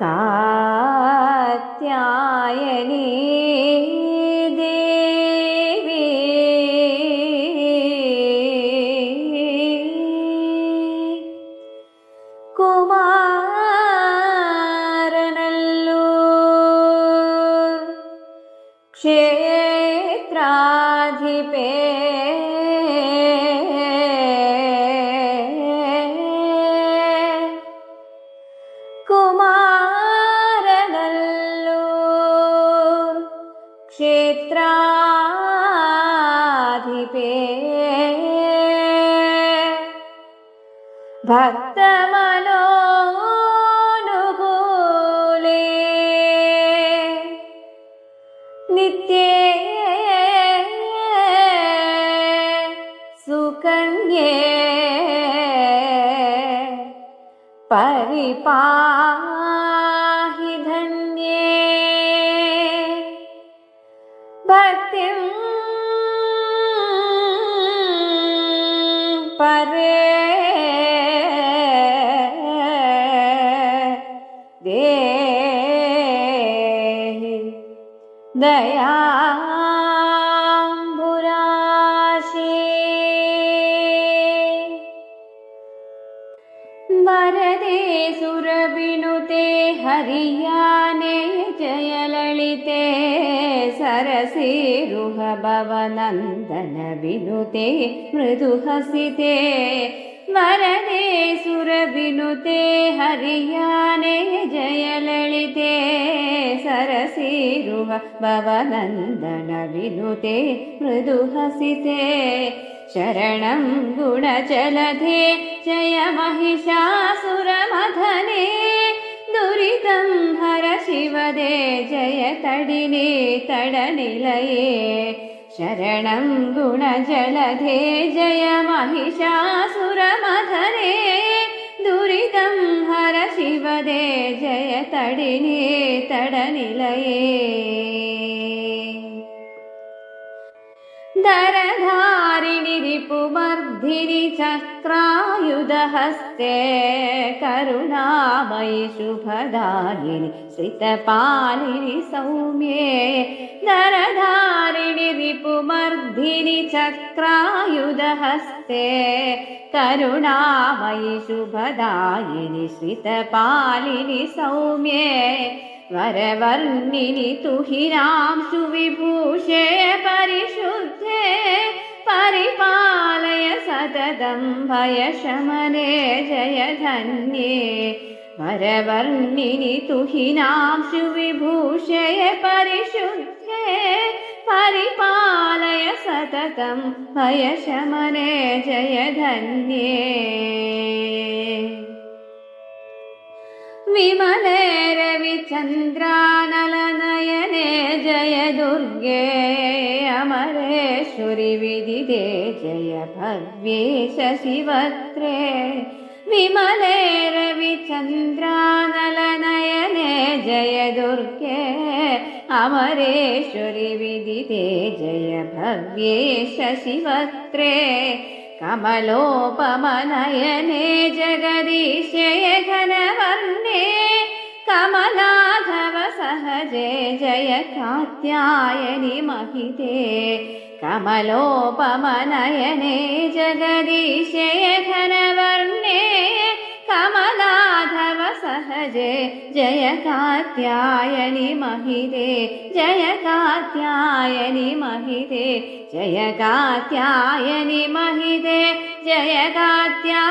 कात्यायनी देवी। कुमारनल्लूर् क्षेत्राधिपे മാറണല്ലോ ക്ഷേത്രാധിപേ. ഭക്തമനോനുകൂലേ. നിത്യേ സുകന്യേ. പരിപാ സത്യം പരേ ദേഹി ദയാ वरदे सुरविनुते हरियाने जयललिते सरसीरुहभवनन्दन विनुते मृदुहसिते वरदे सुरविनुते हरियाने जयललिते सरसीरुह भवनन्दन विनुते मृदुहसिते शरणं गुणजलधे जय महिषासुरमथने दुरितं हर शिवदे जय तडिने तडनिलये। शरणं गुणजलधे जय महिषासुरमथने दुरितं हर शिवदे जय तडिने तडनिलये दरधारिणि रिपुमर्धिनि चक्रायुधहस्ते करुणामयि शुभदायिनि श्रितपालिनि सौम्ये दरधारिणि रिपुमर्धिनि चक्रायुधहस्ते करुणामयि शुभदायिनि श्रितपालिनि सौम्ये वरवर्णिनि तुहिरांशु विभूषे परिशुद्धे परिपालय सततं भयशमने जय धन्ये वरवर्णिनि तुहिनांशु विभूषे परिशुद्धे। परिपालय सततं भयशमने जय धन्ये विमले रविचन्द्रानलनयने जय दुर्गे अमरेश्वरि विदिते जय भव्ये शशिवक्त्रे विमले रविचन्द्रानलनयने जय दुर्गे। अमरेश्वरि विदिते जय भव्ये शशिवक्त्रे कमलोपमनयने जगदीशे घनवर्णे। कमलाधव सहजे जय कात्यायनि महिते कमलोपमनयने जगदीशे घनवर्णे कमलाधव सहजे जय कात्यायनि महिते जय कात्यायनि महिते जय कात्यायनि महिते जय कात्या